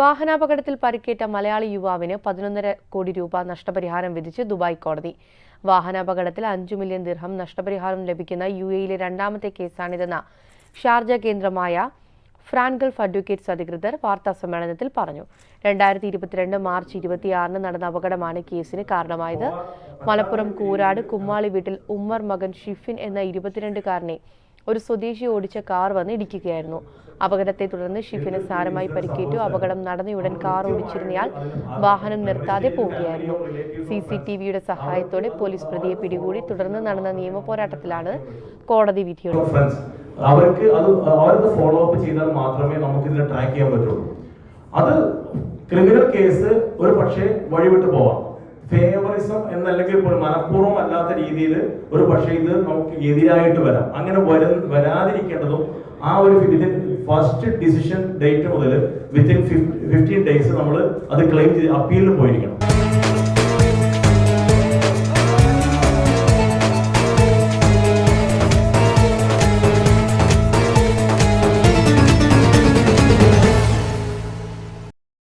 വാഹനാപകടത്തിൽ പരിക്കേറ്റ മലയാളി യുവാവിന് പതിനൊന്നര കോടി രൂപ നഷ്ടപരിഹാരം വിധിച്ച് ദുബായ് കോടതി. വാഹനാപകടത്തിൽ അഞ്ചു മില്യൺ ദിർഹം നഷ്ടപരിഹാരം ലഭിക്കുന്ന യു എയിലെ രണ്ടാമത്തെ കേസാണിതെന്ന് ഷാർജ കേന്ദ്രമായ ഫ്രാൻ അഡ്വക്കേറ്റ്സ് അധികൃതർ വാർത്താ സമ്മേളനത്തിൽ പറഞ്ഞു. രണ്ടായിരത്തി ഇരുപത്തിരണ്ട് മാർച്ച് ഇരുപത്തിയാറിന് നടന്ന അപകടമാണ് കേസിന് കാരണമായത്. മലപ്പുറം കൂരാട് കുമ്മാളി വീട്ടിൽ ഉമ്മർ മകൻ ഷിഫിൻ എന്ന ഇരുപത്തിരണ്ടുകാരനെ ഒരു സ്വദേശി ഓടിച്ച കാർ വന്ന് ഇടിക്കുകയായിരുന്നു. അപകടത്തെ തുടർന്ന് ഷിഫിന് സാരമായി പരിക്കേറ്റു. അപകടം നടന്നയുടൻ കാർ ഓടിച്ചിരുന്നയാൾ വാഹനം നിർത്താതെ പോവുകയായിരുന്നു. സി സി ടി വിയുടെ സഹായത്തോടെ പോലീസ് പ്രതിയെ പിടികൂടി. തുടർന്ന് നടന്ന നിയമ പോരാട്ടത്തിലാണ് കോടതി വിധിയുള്ളത് അവർക്ക് അത് അവരത് ഫോളോ അപ്പ് ചെയ്താൽ മാത്രമേ നമുക്ക് ഇതിനെ ട്രാക്ക് ചെയ്യാൻ പറ്റുള്ളൂ. അത് ക്രിമിനൽ കേസ് ഒരു പക്ഷേ വഴിവിട്ട് പോവാം. ഫേവറിസം എന്നല്ലെങ്കിൽ പോലും മനഃപൂർവം അല്ലാത്ത രീതിയിൽ ഒരു പക്ഷേ ഇത് നമുക്ക് എതിരായിട്ട് വരാം. അങ്ങനെ വര വരാതിരിക്കേണ്ടതും ആ ഒരു വിതിൻ ഫസ്റ്റ് ഡിസിഷൻ ഡേറ്റ് മുതൽ വിത്തിൻ ഫിഫ്റ്റീൻ ഡേയ്സ് നമ്മൾ അത് ക്ലെയിം ചെയ്ത് അപ്പീലിൽ പോയിരിക്കണം.